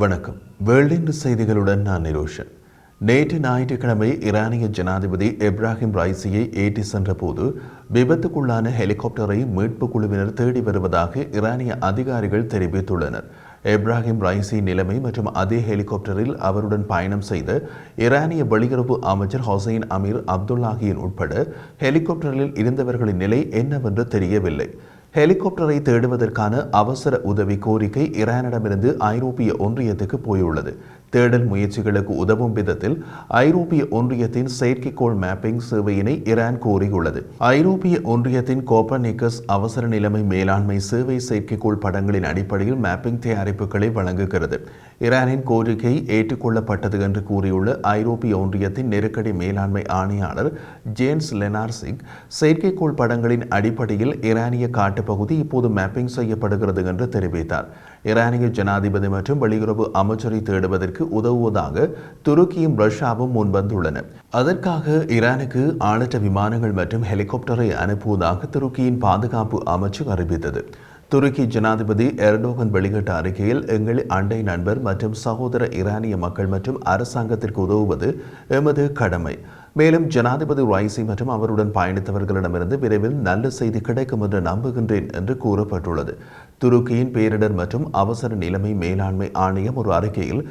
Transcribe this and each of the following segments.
வணக்கம். வேர்ல்டின் செய்திகளுடன் நான் நிரோஷன். நேற்று ஞாயிற்றுக்கிழமை ஈரானிய ஜனாதிபதி இப்ராஹிம் ரைசியை ஏற்றி சென்றபோது விபத்துக்குள்ளான ஹெலிகாப்டரை மீட்பு குழுவினர் தேடி வருவதாக ஈரானிய அதிகாரிகள் தெரிவித்துள்ளனர். இப்ராஹிம் ரைசி நிலைமை மற்றும் அதே ஹெலிகாப்டரில் அவருடன் பயணம் செய்த ஈரானிய வெளியுறவு அமைச்சர் ஹொசைன் அமீர் அப்துல்லாஹியின் உட்பட ஹெலிகாப்டரில் இருந்தவர்களின் நிலை என்னவென்று தெரியவில்லை. ஹெலிகாப்டரை தேடுவதற்கான அவசர உதவி கோரிக்கை ஈரானிடமிருந்து ஐரோப்பிய ஒன்றியத்துக்கு போயுள்ளது. தேடல் முயற்சிகளுக்கு உதவும் விதத்தில் ஐரோப்பிய ஒன்றியத்தின் செயற்கைக்கோள் மேப்பிங் சேவையினை ஈரான் கோரியுள்ளது. ஐரோப்பிய ஒன்றியத்தின் கோப்பர்னிக்கஸ் அவசர நிலைமை மேலாண்மை சேவை செயற்கைக்கோள் படங்களின் அடிப்படையில் மேப்பிங் தயாரிப்புகளை வழங்குகிறது. ஈரானின் கோரிக்கை ஏற்றுக்கொள்ளப்பட்டது என்று கூறியுள்ள ஐரோப்பிய ஒன்றியத்தின் நெருக்கடி மேலாண்மை ஆணையாளர் ஜேம்ஸ் லெனார்சிக் செயற்கைக்கோள் படங்களின் அடிப்படையில் ஈரானிய காட்டுப்பகுதி இப்போது மேப்பிங் செய்யப்படுகிறது என்று தெரிவித்தார். ஈரானிய ஜனாதிபதி மற்றும் வெளியுறவு அமைச்சரை தேடுவதற்கு உதவுவதாக துருக்கியும் ரஷ்யாவும் முன்வந்துள்ளன. அதற்காக ஈரானுக்கு ஆளற்ற விமானங்கள் மற்றும் ஹெலிகாப்டரை அனுப்புவதாக துருக்கியின் பாதுகாப்பு அமைச்சு அறிவித்தது. துருக்கி ஜனாதிபதி எர்டோகன் வெளியிட்ட அறிக்கையில் எங்கள் அண்டை நண்பர் மற்றும் சகோதர ஈரானிய மக்கள் மற்றும் அரசாங்கத்திற்கு உதவுவது எமது கடமை. மேலும் ஜனாதிபதி ரைசி மற்றும் அவருடன் பயணித்தவர்களிடமிருந்து விரைவில் நல்ல செய்தி கிடைக்கும் என்று நம்புகின்றேன் என்று கூறப்பட்டுள்ளது. துருக்கியின் பேரிடர் மற்றும் அவசர நிலைமை மேலாண்மை ஆணையம் ஒரு அறிக்கையில்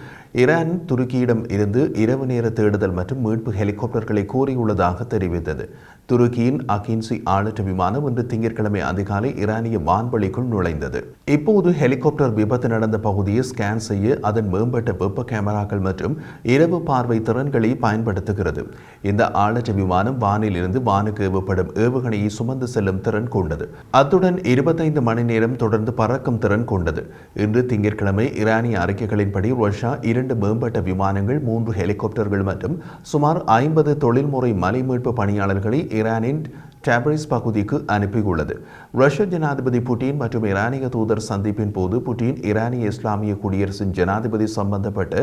ஈரான் துருக்கியிடம் இருந்து இரவு நேர தேடுதல் மற்றும் மீட்பு ஹெலிகாப்டர்களை கோரியுள்ளதாக தெரிவித்தது. துருக்கியின் அகின்சி ஆளற்ற விமானம் இன்று திங்கட்கிழமை அதிகாலை ஈரானிய வான்வெளிக்குள் நுழைந்தது. இப்போது ஹெலிகாப்டர் விபத்து நடந்த பகுதியை ஸ்கேன் செய்ய அதன் மேம்பட்ட வெப்ப கேமராக்கள் மற்றும் இரவு பார்வை திறன்களை பயன்படுத்துகிறது. இந்த ஆளற்ற விமானம் வானில் இருந்து வானுக்கு ஏவப்படும் ஏவுகணையை சுமந்து செல்லும் திறன் கொண்டது. அத்துடன் இருபத்தைந்து மணி நேரம் தொடர்ந்து பறக்கும் திறன் கொண்டது. இன்று திங்கட்கிழமை ஈரானிய அறிக்கைகளின்படி ரஷ்யா இரண்டு மேம்பட்ட விமானங்கள் மூன்று ஹெலிகாப்டர்கள் மற்றும் சுமார் ஐம்பது தொழில்முறை மலை மீட்பு பணியாளர்களை ஈரானின் டேபரிஸ் பகுதிக்கு அனுப்பியுள்ளது ரஷ்ய ஜனாதிபதி புட்டின் மற்றும் ஈரானிய தூதர் சந்திப்பின் போது புட்டின் ஈரானிய இஸ்லாமிய குடியரசின் ஜனாதிபதி சம்பந்தப்பட்ட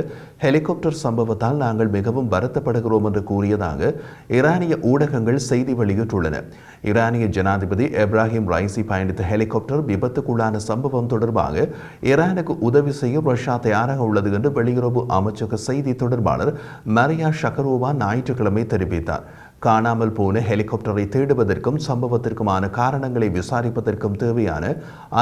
ஹெலிகாப்டர் சம்பவத்தால் நாங்கள் மிகவும் வருத்தப்படுகிறோம் என்று கூறியதாக ஈரானிய ஊடகங்கள் செய்தி வெளியிட்டுள்ளன ஈரானிய ஜனாதிபதி எப்ராஹிம் ரைசி பயணித்த ஹெலிகாப்டர் விபத்துக்குள்ளான சம்பவம் தொடர்பாக ஈரானுக்கு உதவி செய்ய ரஷ்யா தயாராக உள்ளது என்று வெளியுறவு அமைச்சக செய்தி தொடர்பாளர் மரியா ஷக்கரோவா ஞாயிற்றுக்கிழமை தெரிவித்தார் காணாமல் போன ஹெலிகாப்டரை தேடுவதற்கும் சம்பவத்திற்குமான காரணங்களை விசாரிப்பதற்கும் தேவையான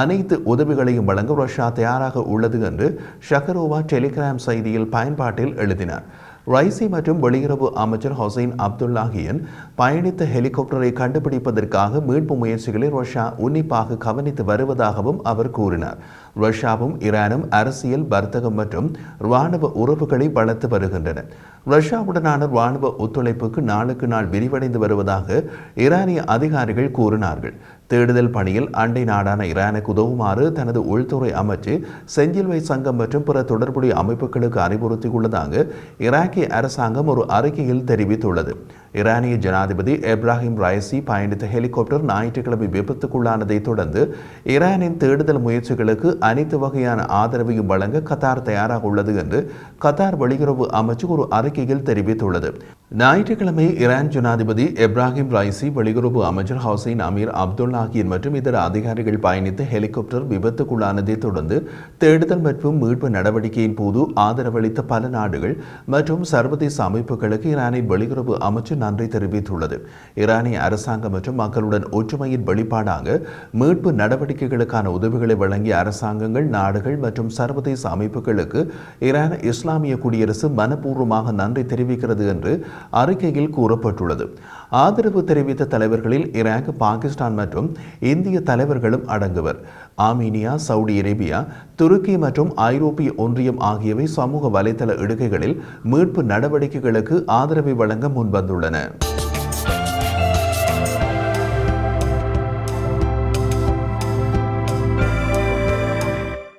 அனைத்து உதவிகளையும் வழங்க ரஷ்யா தயாராக உள்ளது என்று ஷகரோவா டெலிகிராம் செய்தியில் பயன்பாட்டில் எழுதினார். ரைசி மற்றும் வெளியுறவு அமைச்சர் ஹொசைன் அப்துல்லாஹியன் பயணித்த ஹெலிகாப்டரை கண்டுபிடிப்பதற்காக மீட்பு முயற்சிகளை ரஷ்யா உன்னிப்பாக கவனித்து வருவதாகவும் அவர் கூறினார். ரஷ்யாவும் ஈரானும் அரசியல் வர்த்தகம் மற்றும் இராணுவ உறவுகளை வளர்த்து வருகின்றன. ரஷ்யாவுடனான ராணுவ ஒத்துழைப்புக்கு நாளுக்கு நாள் விரிவடைந்து வருவதாக ஈரானிய அதிகாரிகள் கூறினார்கள். தேடுதல் பணியில் அண்டை நாடான ஈரானுக்கு உதவுமாறு தனது உள்துறை அமைச்சு செஞ்சிலுவை சங்கம் மற்றும் பிற தொடர்புடைய அமைப்புகளுக்கு அறிவுறுத்தியுள்ளதாக ஈராக்கிய அரசாங்கம் ஒரு அறிக்கையில் தெரிவித்துள்ளது. ஈரானிய ஜனாதிபதி எப்ராஹிம் ரைசி பயணித்த ஹெலிகாப்டர் ஞாயிற்றுக்கிழமை விபத்துக்குள்ளானதை தொடர்ந்து ஈரானின் தேடுதல் முயற்சிகளுக்கு அனைத்து வகையான ஆதரவையும் வழங்க கத்தார் தயாராக உள்ளது என்று கத்தார் வெளியுறவு அமைச்சு ஒரு அறிக்கையில் தெரிவித்துள்ளது ஞாயிற்றுக்கிழமை ஈரான் ஜனாதிபதி எப்ராஹிம் ரைசி வெளியுறவு அமைச்சர் ஹவுசைன் அமீர் அப்துல்லாஹின் மற்றும் இதர அதிகாரிகள் பயணித்த ஹெலிகாப்டர் விபத்துக்குள்ளானதை தொடர்ந்து தேடுதல் மற்றும் மீட்பு நடவடிக்கையின் போது ஆதரவளித்த பல நாடுகள் மற்றும் சர்வதேச அமைப்புகளுக்கு ஈரானின் வெளியுறவு அமைச்சர் நன்றி தெரிவித்துள்ளது. ஈரானிய அரசாங்கம் மற்றும் மக்களுடன் ஒற்றுமையின் வெளிப்பாடாக மீட்பு நடவடிக்கைகளுக்கான உதவிகளை வழங்கிய அரசாங்கங்கள் நாடுகள் மற்றும் சர்வதேச அமைப்புகளுக்கு ஈரான் இஸ்லாமிய குடியரசு மனப்பூர்வமாக நன்றி தெரிவிக்கிறது என்று அறிக்கையில் கூறப்பட்டுள்ளது. ஆதரவு தெரிவித்த தலைவர்களில் ஈராக் பாகிஸ்தான் மற்றும் இந்திய தலைவர்களும் அடங்குவர். ஆர்மீனியா சவுதி அரேபியா துருக்கி மற்றும் ஐரோப்பிய ஒன்றியம் ஆகியவை சமூக வலைதள இடுகைகளில் மீட்பு நடவடிக்கைகளுக்கு ஆதரவை வழங்க முன்வந்துள்ளன.